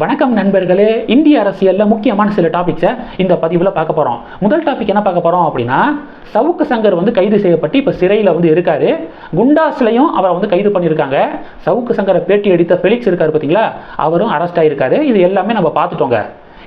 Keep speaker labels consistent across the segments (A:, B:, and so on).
A: வணக்கம் நண்பர்களே இந்திய அரசியலில் முக்கியமான சில டாபிக்ஸை இந்த பதிவில் பார்க்க போகிறோம் முதல் டாபிக் என்ன பார்க்க போகிறோம் அப்படின்னா சவுக்கு சங்கர் வந்து கைது செய்யப்பட்டு இப்போ சிறையில் வந்து இருக்கார். குண்டாஸ்லையும் அவரை வந்து கைது பண்ணியிருக்காங்க. சவுக்கு சங்கரை பேட்டி அடித்த ஃபெலிக்ஸ் இருக்கார் பார்த்தீங்களா அவரும் அரெஸ்ட் ஆகியிருக்காரு இது எல்லாமே நம்ம பார்த்துட்டோங்க.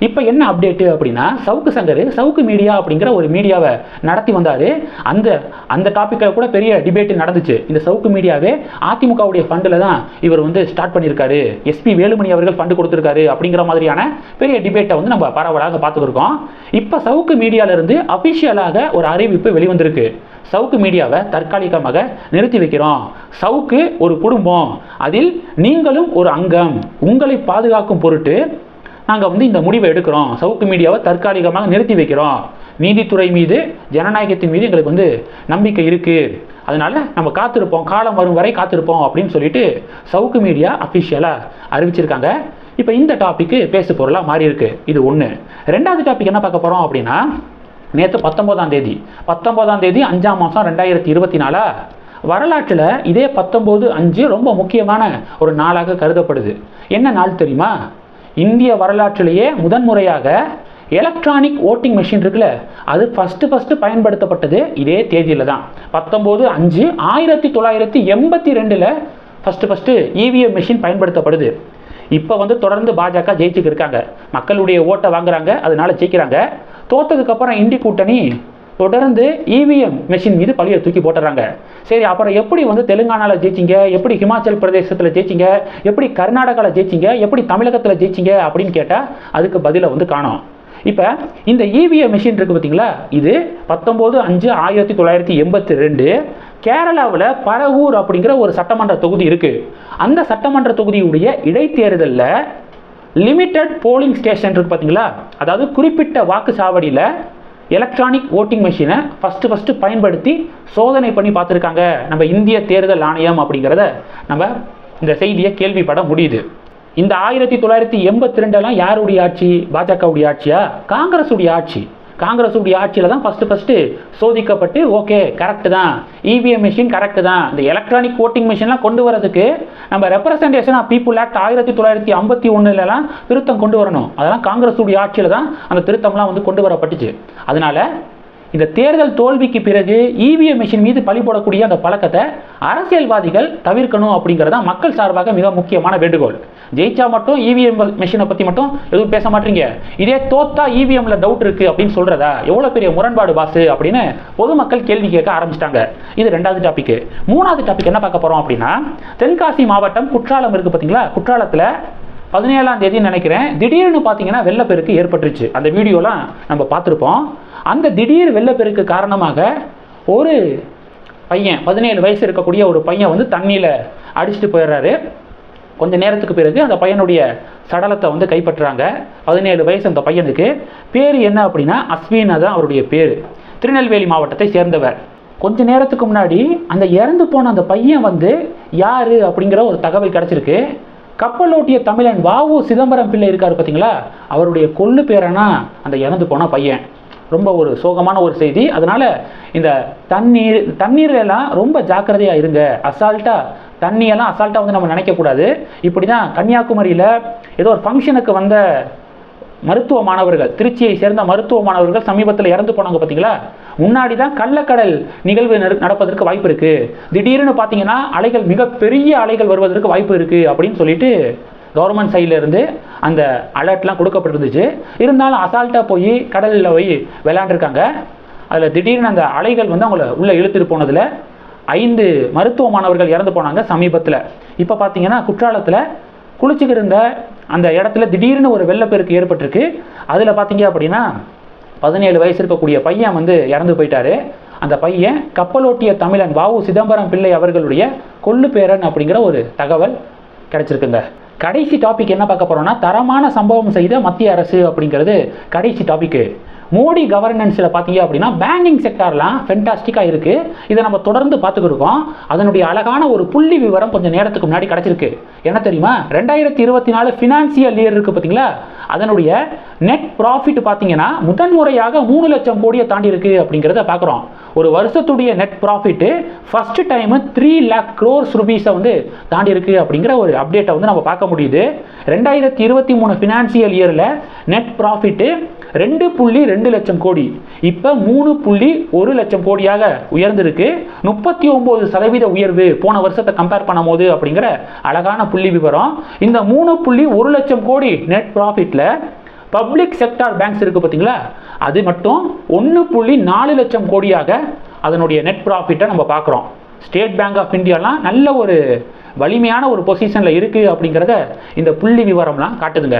A: இப்போ என்ன அப்டேட்டு அப்படின்னா சவுக்கு சங்கர் சவுக்கு மீடியா அப்படிங்கிற ஒரு மீடியாவை நடத்தி வந்தார். அந்த அந்த டாப்பிக்கில் கூட பெரிய டிபேட் நடந்துச்சு. இந்த சவுக்கு மீடியாவே அதிமுகவுடைய ஃபண்டில் தான் இவர் வந்து ஸ்டார்ட் பண்ணியிருக்காரு எஸ்பி வேலுமணி அவர்கள் ஃபண்டு கொடுத்துருக்காரு அப்படிங்கிற மாதிரியான பெரிய டிபேட்டை வந்து நம்ம பரவலாக பார்த்துருக்கோம் இப்போ சவுக்கு மீடியாவிலிருந்து அஃபிஷியலாக ஒரு அறிவிப்பு வெளிவந்திருக்கு. சவுக்கு மீடியாவை தற்காலிகமாக நிறுத்தி வைக்கிறோம். சவுக்கு ஒரு குடும்பம். அதில் நீங்களும் ஒரு அங்கம். உங்களை பாதுகாக்கும் பொருட்டு நாங்கள் வந்து இந்த முடிவை எடுக்கிறோம். சவுக்கு மீடியாவை தற்காலிகமாக நிறுத்தி வைக்கிறோம். நீதித்துறை மீது ஜனநாயகத்தின் மீது எங்களுக்கு வந்து நம்பிக்கை இருக்குது அதனால் நம்ம காத்திருப்போம். காலம் வரும் வரை காத்திருப்போம் அப்படின்னு சொல்லிட்டு சவுக்கு மீடியா அஃபிஷியலாக அறிவிச்சிருக்காங்க. இப்போ இந்த டாப்பிக்கு பேசு பொருளாக மாறி இருக்கு. இது ஒன்று ரெண்டாவது டாபிக் என்ன பார்க்க போகிறோம் அப்படின்னா நேற்று பத்தொம்போதாம் தேதி. பத்தொம்போதாம் தேதி அஞ்சாம் மாதம் ரெண்டாயிரத்தி இருபத்தி நாலா வரலாற்றில் இதே பத்தொம்போது அஞ்சு ரொம்ப முக்கியமான ஒரு நாளாக கருதப்படுது. என்ன நாள் தெரியுமா? இந்திய வரலாற்றிலேயே முதன்முறையாக எலக்ட்ரானிக் ஓட்டிங் மிஷின் இருக்குல்ல அது ஃபஸ்ட்டு ஃபஸ்ட்டு பயன்படுத்தப்பட்டது இதே தேதியில் தான். பத்தொம்போது அஞ்சு ஆயிரத்தி தொள்ளாயிரத்தி எண்பத்தி ரெண்டில் ஃபஸ்ட்டு ஃபஸ்ட்டு இவிஎம் மிஷின் பயன்படுத்தப்படுது. இப்போ வந்து தொடர்ந்து பாஜக ஜெயிச்சுக்கு இருக்காங்க. மக்களுடைய ஓட்டை வாங்குறாங்க அதனால ஜெயிக்கிறாங்க. தோத்ததுக்கப்புறம் இந்தி கூட்டணி தொடர்ந்து இவிஎம் மெஷின் மீது பழியை தூக்கி போட்டுறாங்க. சரி அப்புறம் எப்படி வந்து தெலுங்கானாவில் ஜெயிச்சிங்க? எப்படி ஹிமாச்சல் பிரதேசத்தில் ஜெயிச்சிங்க? எப்படி கர்நாடகாவில் ஜெயிச்சிங்க? எப்படி தமிழகத்தில் ஜெயிச்சிங்க? அப்படின்னு கேட்டால் அதுக்கு பதிலை வந்து காணோம். இப்போ இந்த இவிஎம் மிஷின் இருக்குது பார்த்தீங்களா இது பத்தொம்போது அஞ்சு ஆயிரத்தி தொள்ளாயிரத்தி எண்பத்தி ரெண்டு கேரளாவில் பரவூர் அப்படிங்கிற ஒரு சட்டமன்ற தொகுதி இருக்குது அந்த சட்டமன்ற தொகுதியுடைய இடைத்தேர்தலில் லிமிட்டட் போலிங் ஸ்டேஷன் இருக்குது பார்த்தீங்களா அதாவது குறிப்பிட்ட வாக்குச்சாவடியில் எலக்ட்ரானிக் ஓட்டிங் மிஷினை ஃபஸ்ட்டு ஃபஸ்ட்டு பயன்படுத்தி சோதனை பண்ணி பார்த்துருக்காங்க. நம்ம இந்திய தேர்தல் ஆணையம் அப்படிங்கிறத நம்ம இந்த செய்தியை கேள்விப்பட முடியுது. இந்த ஆயிரத்தி தொள்ளாயிரத்தி எண்பத்தி ரெண்டெல்லாம் யாருடைய ஆட்சி? பாஜகவுடைய ஆட்சியா? காங்கிரஸுடைய ஆட்சி. காங்கிரஸுடைய ஆட்சியில் தான் ஃபஸ்ட்டு ஃபஸ்ட்டு சோதிக்கப்பட்டு ஓகே கரெக்டு தான். இவிஎம் மிஷின் கரெக்டு தான். இந்த எலக்ட்ரானிக் ஓட்டிங் மிஷின்லாம் கொண்டு வரதுக்கு நம்ம ரெப்ரசன்டேஷன் ஆஃப் பீப்புள் ஆக்ட் ஆயிரத்தி தொள்ளாயிரத்தி ஐம்பத்தி ஒன்றுலலாம் திருத்தம் கொண்டு வரணும். அதெல்லாம் காங்கிரஸுடைய ஆட்சியில் தான் அந்த திருத்தம்லாம் வந்து கொண்டு வரப்பட்டுச்சு. அதனால இந்த தேர்தல் தோல்விக்கு பிறகு இவிஎம் மிஷின் மீது பழி போடக்கூடிய அந்த பழக்கத்தை அரசியல்வாதிகள் தவிர்க்கணும் அப்படிங்கிறது தான் மக்கள் சார்பாக மிக முக்கியமான வேண்டுகோள். ஜெயிச்சா மட்டும் இவிஎம் மிஷினை பற்றி மட்டும் எதுவும் பேச மாட்டீங்க. இதே தோத்தா இவிஎம்ல டவுட் இருக்கு அப்படின்னு சொல்றதா? எவ்வளோ பெரிய முரண்பாடு பாசு அப்படின்னு பொதுமக்கள் கேள்வி கேட்க ஆரம்பிச்சிட்டாங்க. இது ரெண்டாவது டாபிக் மூணாவது டாபிக் என்ன பார்க்க போறோம் அப்படின்னா தென்காசி மாவட்டம் குற்றாலம் இருக்கு பார்த்தீங்களா குற்றாலத்தில் பதினேழாம் தேதி நினைக்கிறேன். திடீர்னு பார்த்தீங்கன்னா வெள்ளப்பெருக்கு ஏற்பட்டுருச்சு. அந்த வீடியோலாம் நம்ம பார்த்துருப்போம். அந்த திடீர் வெள்ளப்பெருக்கு காரணமாக ஒரு பையன் பதினேழு வயசு இருக்கக்கூடிய ஒரு பையன் வந்து தண்ணியில் அடிச்சுட்டு போயிடுறாரு. கொஞ்ச நேரத்துக்கு பிறகு அந்த பையனுடைய சடலத்தை வந்து கைப்பற்றுறாங்க பதினேழு வயசு அந்த பையனுக்கு. பேர் என்ன அப்படின்னா அஸ்வினா தான் அவருடைய பேர். திருநெல்வேலி மாவட்டத்தை சேர்ந்தவர். கொஞ்ச நேரத்துக்கு முன்னாடி அந்த இறந்து போன அந்த பையன் வந்து யார் அப்படிங்கிற ஒரு தகவல் கிடச்சிருக்கு. கப்பலோட்டிய தமிழன் வாவு சிதம்பரம் பிள்ளை இருக்கார் பார்த்தீங்களா அவருடைய கொள்ளு பேரனா அந்த இறந்து போன பையன். ரொம்ப ஒரு சோகமான ஒரு செய்தி. அதனால் இந்த தண்ணீர் தண்ணீர்லாம் ரொம்ப ஜாக்கிரதையாக இருங்க. அசால்ட்டாக தண்ணியெல்லாம் அசால்ட்டாக வந்து நம்ம நினைக்கக்கூடாது. இப்படி தான் கன்னியாகுமரியில் ஏதோ ஒரு ஃபங்க்ஷனுக்கு வந்த மருத்துவ மாணவர்கள் திருச்சியை சேர்ந்த மருத்துவ மாணவர்கள் சமீபத்தில் இறந்து போனாங்க பார்த்தீங்களா முன்னாடி தான் கள்ளக்கடல் நிகழ்வு நடப்பதற்கு வாய்ப்பு இருக்குது திடீர்னு பார்த்தீங்கன்னா அலைகள் மிகப்பெரிய அலைகள் வருவதற்கு வாய்ப்பு இருக்குது அப்படின்னு சொல்லிட்டு கவர்மெண்ட் சைடில் இருந்து அந்த அலர்ட்லாம் கொடுக்கப்பட்டிருந்துச்சு. இருந்தாலும் அசால்ட்டாக போய் கடலில் போய் விளையாண்டுருக்காங்க. அதில் திடீர்னு அந்த அலைகள் வந்து அவங்கள உள்ளே இழுத்துட்டு போனதில் ஐந்து மருத்துவ மாணவர்கள் இறந்து போனாங்க சமீபத்தில். இப்போ பார்த்தீங்கன்னா குற்றாலத்தில் குளிச்சுக்கிட்டு இருந்த அந்த இடத்துல திடீர்னு ஒரு வெள்ளப்பெருக்கு ஏற்பட்டிருக்கு. அதில் பார்த்தீங்க அப்படின்னா பதினேழு வயசு இருக்கக்கூடிய பையன் வந்து இறந்து போயிட்டாரு. அந்த பையன் கப்பலோட்டிய தமிழன் வாவு சிதம்பரம் பிள்ளை அவர்களுடைய கொள்ளு பேரன் அப்படிங்கிற ஒரு தகவல் கிடைச்சிருக்குங்க. கடைசி டாபிக் என்ன பார்க்க போகிறோன்னா தரமான சம்பவம் செய்த மத்திய அரசு அப்படிங்கிறது கடைசி டாபிக்கு மோடி கவர்னன்ஸில் பார்த்தீங்க அப்படின்னா பேங்கிங் செக்டார்லாம் ஃபென்டாஸ்டிக்காக இருக்குது இதை நம்ம தொடர்ந்து பார்த்துக்கிருக்கோம் அதனுடைய அழகான ஒரு புள்ளி விவரம் கொஞ்சம் நேரத்துக்கு முன்னாடி கிடச்சிருக்கு. என்ன தெரியுமா? ரெண்டாயிரத்தி இருபத்தி நாலு ஃபினான்சியல் இயர் இருக்குது பார்த்தீங்களா அதனுடைய நெட் ப்ராஃபிட் பார்த்தீங்கன்னா முதன்முறையாக மூணு லட்சம் கோடியை தாண்டி இருக்கு அப்படிங்கிறத பார்க்குறோம். ஒரு வருஷத்துடைய net profit first time three lakh crores ருபீஸை வந்து தாண்டி இருக்கு அப்படிங்கிற ஒரு அப்டேட்டை வந்து நம்ம பார்க்க முடியுது. ரெண்டாயிரத்தி இருபத்தி மூணு ஃபினான்சியல் இயரில் நெட் ப்ராஃபிட்டு ரெண்டு புள்ளி ரெண்டு லட்சம் கோடி. இப்போ மூணு புள்ளி ஒரு லட்சம் கோடியாக உயர்ந்திருக்கு. முப்பத்தி ஒம்பது சதவீத உயர்வு போன வருஷத்தை கம்பேர் பண்ணும்போது அப்படிங்கிற அழகான புள்ளி விவரம். இந்த மூணு புள்ளி ஒரு லட்சம் கோடி நெட் ப்ராஃபிட்டில் பப்ளிக் செக்டார் பேங்க்ஸ் இருக்குது பார்த்தீங்களா? அது மட்டும் ஒன்று புள்ளி நாலு லட்சம் கோடியாக அதனுடைய நெட் ப்ராஃபிட்டை நம்ம பார்க்குறோம். ஸ்டேட் பேங்க் ஆஃப் இந்தியாலாம் நல்ல ஒரு வலிமையான ஒரு பொசிஷனில் இருக்குது அப்படிங்கிறத இந்த புள்ளி விவரம்லாம் காட்டுதுங்க.